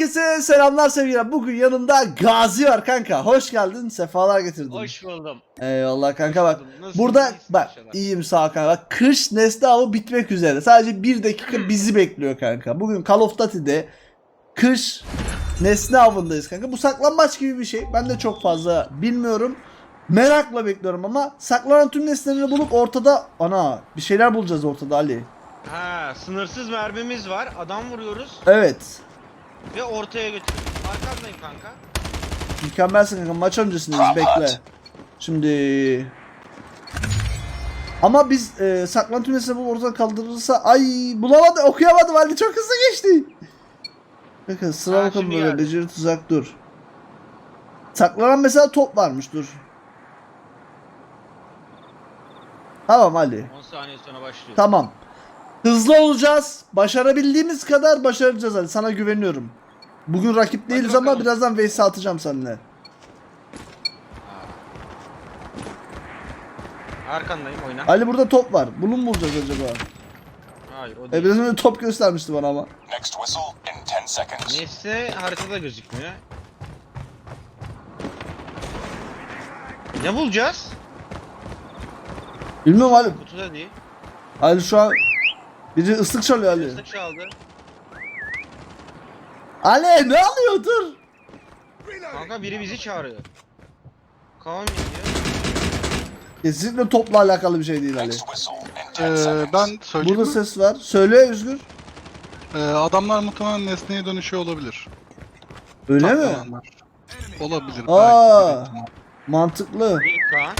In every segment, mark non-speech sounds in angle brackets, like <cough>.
Herkese selamlar sevgiler. Bugün yanımda Gazi var kanka. Hoş geldin. Sefalar getirdin. Hoş buldum. Eyvallah kanka bak. Nasılsın? Burada İyisin bak inşallah. iyiyim sağ ol kanka. Bak kış nesne avı bitmek üzere. Sadece bir dakika bizi bekliyor kanka. Bugün Call of Duty'de kış nesne avındayız kanka. Bu saklanmaç gibi bir şey. Ben de çok fazla bilmiyorum. Merakla bekliyorum ama saklanan tüm nesneleri bulup ortada ana bir şeyler bulacağız ortada Ali. Ha, sınırsız mermimiz var. Adam vuruyoruz Evet. Ve ortaya götürüyoruz. Arkandayım kanka. Mükemmelsin kanka maç öncesindeyiz bekle. Şimdi ama biz e, saklantı mesela bu oradan kaldırılırsa ay bulamadı okuyamadım halde çok hızlı geçti. Bakın sıra bakalım böyle beceri tuzak dur. Saklanan mesela top varmış dur. Tamam Ali. 10 saniye sonra başlıyor. Tamam. Hızlı olacağız. Başarabildiğimiz kadar başaracağız Ali. Sana güveniyorum. Bugün rakip değiliz ama birazdan vs atacağım seninle. Arkandayım oyna. Ali burada top var. Bunu mu bulacağız acaba? Hayır o E değil. biraz önce top göstermişti bana ama. Next whistle in 10 seconds. Nesne haritada gözükmüyor. Ne bulacağız? Bilmiyorum Ali. Kutuda değil. Ali şu an biri ıslık çalıyor Ali. Islık çaldı. Ali ne alıyor dur. Kanka biri bizi çağırıyor. Kavim diyor. Kesinlikle topla alakalı bir şey değil Ali. Next whistle in 10 Ee, ben söyleyeyim Burada mi? ses var. Söyle Özgür. Ee, adamlar muhtemelen nesneye dönüşüyor olabilir. Öyle mi? Saklayanlar. Olabilir. Aa. belki. Mantıklı. Kaan.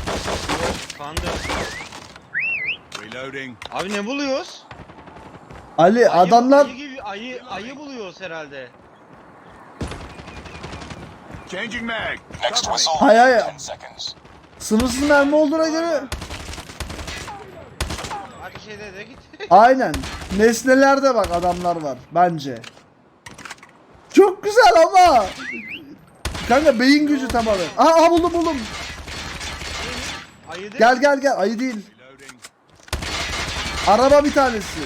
Kaan da. Reloading. Abi ne buluyoruz? Ali Ayı- adamlar Ayı, gibi, ayı, ayı buluyoruz herhalde. Changing mag. Next whistle Hay hay. in 10 seconds. sınırsız mermi olduğuna göre Hadi şeyde de git. <laughs> aynen. Nesnelerde bak adamlar var bence. Çok güzel ama. Kanka beyin gücü tamamen. Aa, aa buldum buldum. Ayı değil. Gel gel gel. Ayı değil. Araba bir tanesi.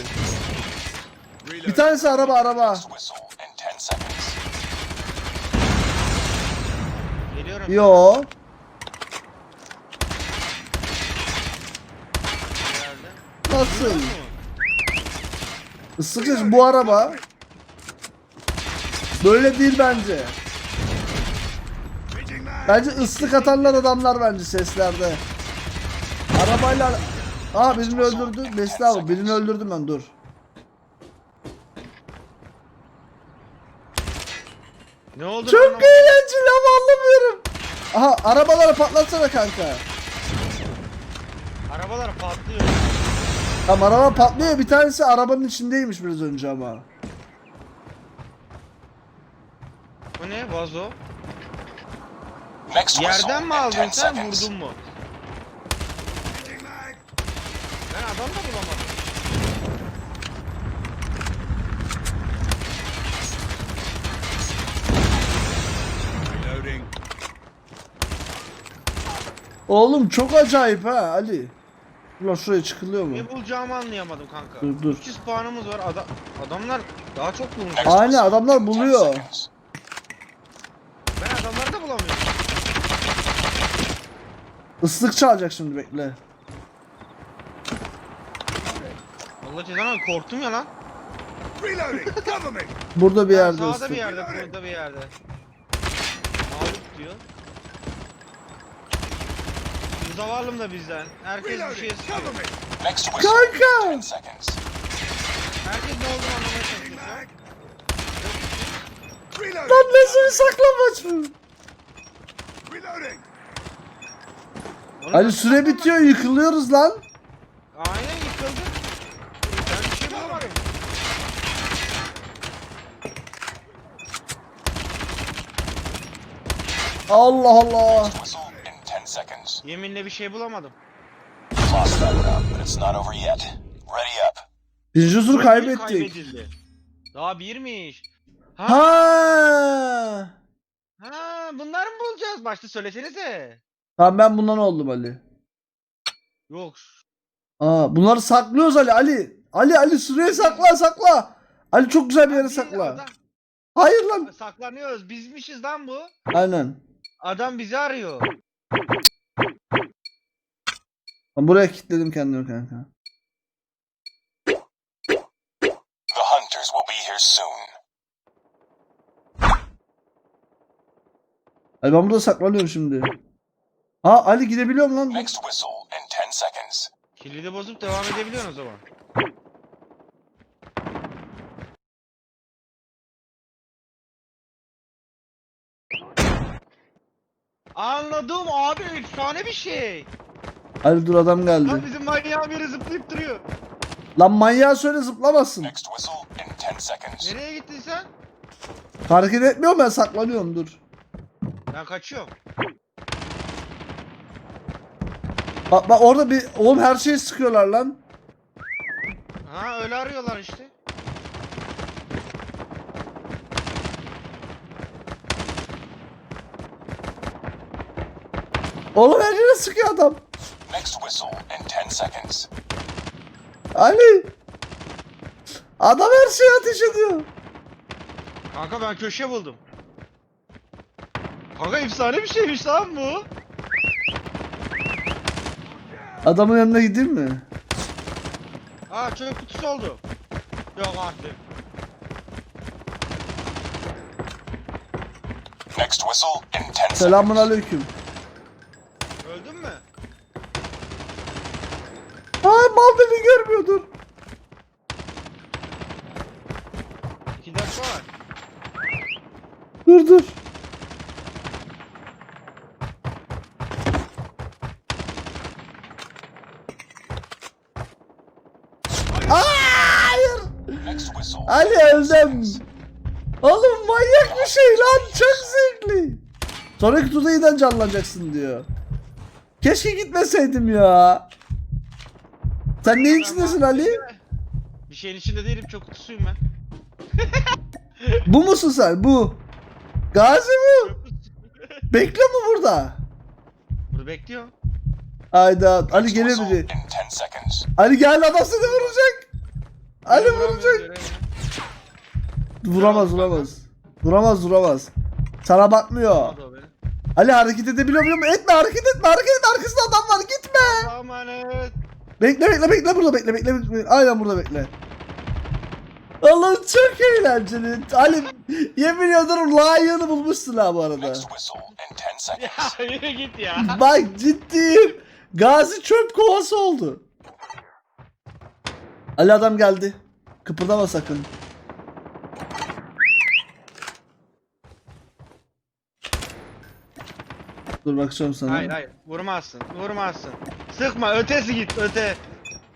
Bir tanesi araba araba. Next whistle in 10 seconds. Geliyorum. Yo. Nasıl? Sesi bu araba. Böyle değil bence. Bence ıslık atanlar adamlar bence seslerde. Arabayla... Aa birini öldürdü. Mesle abi birini öldürdüm ben dur. Ne oldu? Çok lan eğlenceli ama anlamıyorum. Aha arabaları patlatsana kanka. Arabalar patlıyor. Tamam araba patlıyor bir tanesi arabanın içindeymiş biraz önce ama. Bu ne? Vazo. Yerden mi aldın 10 sen vurdun mu? Ben adam da bulamadım. Reloading. Oğlum çok acayip ha Ali. Ulan şuraya çıkılıyor mu? Ne bulacağımı anlayamadım kanka. Dur dur. 300 puanımız var. Ada adamlar daha çok bulmuş. Aynen, adamlar in 10 buluyor. Ben adamları da bulamıyorum. Islık çalacak şimdi bekle. Allah cezanı korktum ya lan. Burada bir yerde Sağda ıslık. bir yerde, burada bir yerde. Mağlup diyor. Zavallım da bizden. Herkes bir şey istiyor. Next whistle Kanka! in 10 seconds. Herkes ne olduğunu anlamaya çalışıyor. Lan ne saklanmaç mı? Reloading. Ali süre bitiyor yıkılıyoruz lan. Aynen yıkıldı. Ben bir şey bulamadım. Allah Allah. Whistle 10 seconds. Yeminle bir şey bulamadım. Lost that round, but it's not over yet. Ready up. Birinci Bir kaybettik. kaybedildi. Daha birmiş. Ha, Ha. ha bunları mı bulacağız? Başta söylesenize. Tamam ben bundan oldum Ali. Yok. Aa bunları saklıyoruz Ali Ali. Ali Ali süreye sakla sakla. Ali çok güzel bir yere sakla. adam- Hayır lan. Saklanıyoruz. Bizmişiz lan bu. Aynen. Adam bizi arıyor. Ben buraya kilitledim kendimi kanka. The hunters will be here soon. Ali ben burada saklanıyorum şimdi. Ha Ali gidebiliyorum lan. Next whistle in 10 seconds. Kilidi bozup devam edebiliyorsun o zaman. Anladım abi efsane bir şey. Ali dur adam geldi. Lan bizim manyağın biri zıplayıp duruyor. Lan manyağı söyle zıplamasın. Next whistle in 10 seconds. Nereye gittin sen? Hareket etmiyorum ben saklanıyorum dur. Ben kaçıyorum. Bak bak orada bir oğlum her şeyi sıkıyorlar lan. Ha öyle arıyorlar işte. Oğlum her yere sıkıyor adam. Next whistle in 10 seconds. Ali. Adam her şeye ateş ediyor. Kanka ben köşe buldum. Kanka efsane bir şeymiş lan bu. Adamın yanına gideyim mi? Aa çöp kutusu oldu. Yok artık. Next whistle in 10 seconds. Selamun aleyküm. Mal beni görmüyordur. İki dakika var. Dur dur. Hayır. Ali öldüm. Oğlum manyak bir şey lan çok zevkli. Sonraki turda yeniden canlanacaksın diyor. Keşke gitmeseydim ya. Sen neyin içindesin Ali? Bir şeyin içinde değilim çok kutusuyum ben. <laughs> Bu musun sen? Bu. Gazi bu. Bekle mi burada? Bunu bekliyorum. Hayda Ali Next gelir whistle biri. in 10 seconds. Ali geldi adam seni vuracak. Ali vuracak. Vuramaz vuramaz. Vuramaz vuramaz. Sana bakmıyor. Ali hareket edebiliyor muyum? Etme hareket etme hareket etme arkasında adam var gitme. Aman evet. Bekle bekle bekle burada bekle bekle. bekle. Aynen burada bekle. Allah'ım çok eğlenceli. Ali yemin ediyorum layığını bulmuşsun ha bu arada. Next whistle in 10 seconds. <laughs> Ya yürü git ya. Bak ciddiyim. Gazi çöp kovası oldu. Ali adam geldi. Kıpırdama sakın. Dur bakacağım sana. Hayır hayır vurmazsın vurmazsın. Sıkma ötesi git öte.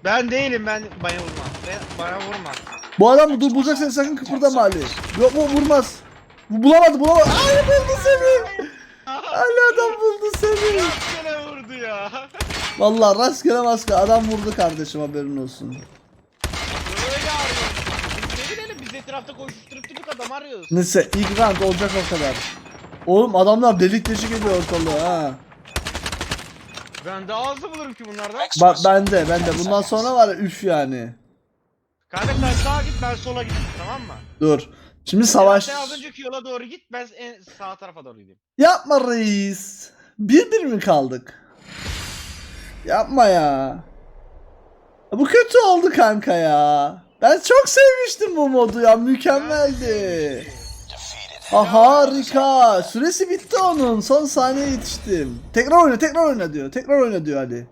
Ben değilim ben bana vurma. Ben, bana vurma. Bu adam dur bulacak seni sakın kıpırdama Ali. Yok mu vurmaz. Bu bulamadı bulamadı. Ay buldu seni. Ali adam buldu seni. Rastgele vurdu ya. Vallahi rastgele maske adam vurdu kardeşim haberin olsun. Böyle arıyoruz. Biz ne bilelim biz etrafta koşuşturup durduk adam arıyoruz. Neyse ilk round olacak o kadar. Oğlum adamlar delik deşik ediyor ortalığı ha. Ben daha hızlı bulurum ki bunlardan. Bak bende bende 10 bundan sonra var ya üf yani. Kardeş sen sağa git ben sola gideyim tamam mı? Dur. Şimdi savaş. Sen az önceki yola doğru git ben en sağ tarafa doğru gideyim. Yapma reis. Bir bir mi kaldık? Yapma ya. Bu kötü oldu kanka ya. Ben çok sevmiştim bu modu ya. Mükemmeldi. Ha harika. Süresi bitti onun. Son saniye yetiştim. Tekrar oyna, tekrar oyna diyor. Tekrar oyna diyor Ali.